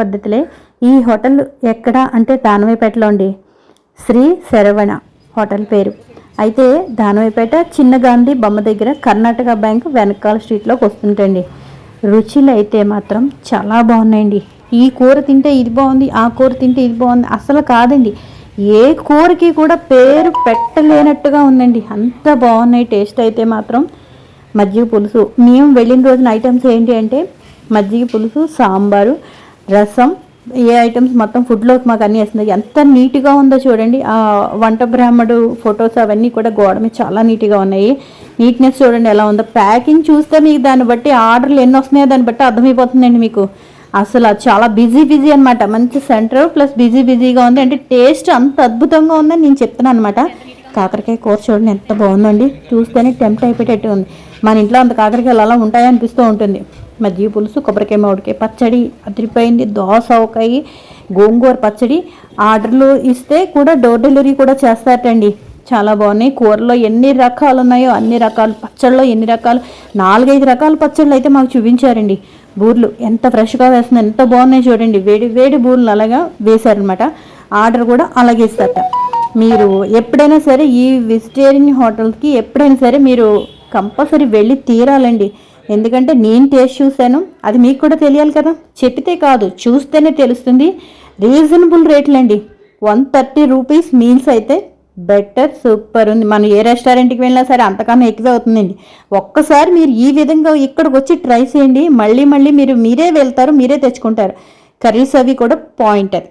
పద్ధతిలే. ఈ హోటల్ ఎక్కడ అంటే దానవైపేటలో అండి. శ్రీ శరవణ హోటల్ పేరు. అయితే దానవైపేట చిన్న గాంధీ బొమ్మ దగ్గర కర్ణాటక బ్యాంక్ వెనకాల స్ట్రీట్లోకి వస్తుంటండి రుచులు అయితే మాత్రం చాలా బాగున్నాయండి. ఈ కూర తింటే ఇది బాగుంది ఆ కూర తింటే ఇది బాగుంది అసలు కాదండి. ఏ కూరకి కూడా పేరు పెట్టలేనట్టుగా ఉందండి. అంత బాగున్నాయి టేస్ట్ అయితే మాత్రం. మజ్జిగ పులుసు. మేము వెళ్ళిన రోజున ఐటమ్స్ ఏంటి అంటే మజ్జిగ పులుసు సాంబారు రసం ఏ ఐటమ్స్ మొత్తం ఫుడ్లోకి మాకు అన్నీ వేస్తుంది ఎంత నీట్గా ఉందో చూడండి. ఆ వంట బ్రాహ్మడు ఫొటోస్ అవన్నీ కూడా గోడ మీద చాలా నీట్గా ఉన్నాయి. నీట్నెస్ చూడండి ఎలా ఉందో. ప్యాకింగ్ చూస్తే మీకు దాన్ని బట్టి ఆర్డర్లు ఎన్ని వస్తున్నాయో దాన్ని బట్టి అర్థమైపోతుందండి మీకు. అసలు చాలా బిజీ బిజీ అనమాట మంచి సెంటర్ ప్లస్ బిజీ బిజీగా ఉంది. అంటే టేస్ట్ అంత అద్భుతంగా ఉందని నేను చెప్తున్నాను అనమాట కాకరకాయ కూర చూడండి ఎంత బాగుందండి. చూస్తేనే టెంప్ట్ అయిపోయేటట్టు ఉంది. మన ఇంట్లో అంత కాకరకాయలు అలా ఉంటాయి అనిపిస్తూ ఉంటుంది. మజ్జిగ పులుసు కొబ్బరికాయ మామిడికాయ పచ్చడి అదిరిపోయింది. దోస ఆవకాయ గోంగూర పచ్చడి ఆర్డర్లు ఇస్తే కూడా డోర్ డెలివరీ కూడా చేస్తారటండి. చాలా బాగున్నాయి. కూరలో ఎన్ని రకాలు ఉన్నాయో అన్ని రకాలు పచ్చళ్ళలో ఎన్ని రకాలు నాలుగైదు రకాల పచ్చళ్ళు అయితే మాకు చూపించారండి. బూర్లు ఎంత ఫ్రెష్గా వేస్తుంది ఎంత బాగున్నాయి చూడండి. వేడి వేడి బూర్లు అలాగా వేశారనమాట ఆర్డర్ కూడా అలాగే ఇస్తారట. మీరు ఎప్పుడైనా సరే ఈ వెజిటేరియన్ హోటల్కి ఎప్పుడైనా సరే మీరు కంపల్సరీ వెళ్ళి తీరాలండి. ఎందుకంటే నేను టేస్ట్ చూశాను. అది మీకు కూడా తెలియాలి కదా. చెప్పితే కాదు చూస్తేనే తెలుస్తుంది. రీజనబుల్ రేట్లండి. వన్ థర్టీ రూపీస్ మీల్స్ అయితే బెటర్ సూపర్ ఉంది. మనం ఏ రెస్టారెంట్కి వెళ్ళినా సరే అంతకన్నా ఎక్కువే అవుతుందండి. ఒక్కసారి మీరు ఈ విధంగా ఇక్కడికి వచ్చి ట్రై చేయండి. మళ్ళీ మళ్ళీ మీరు మీరే వెళ్తారు మీరే తెచ్చుకుంటారు. కర్రీస్ అవి కూడా పాయింట్ అది.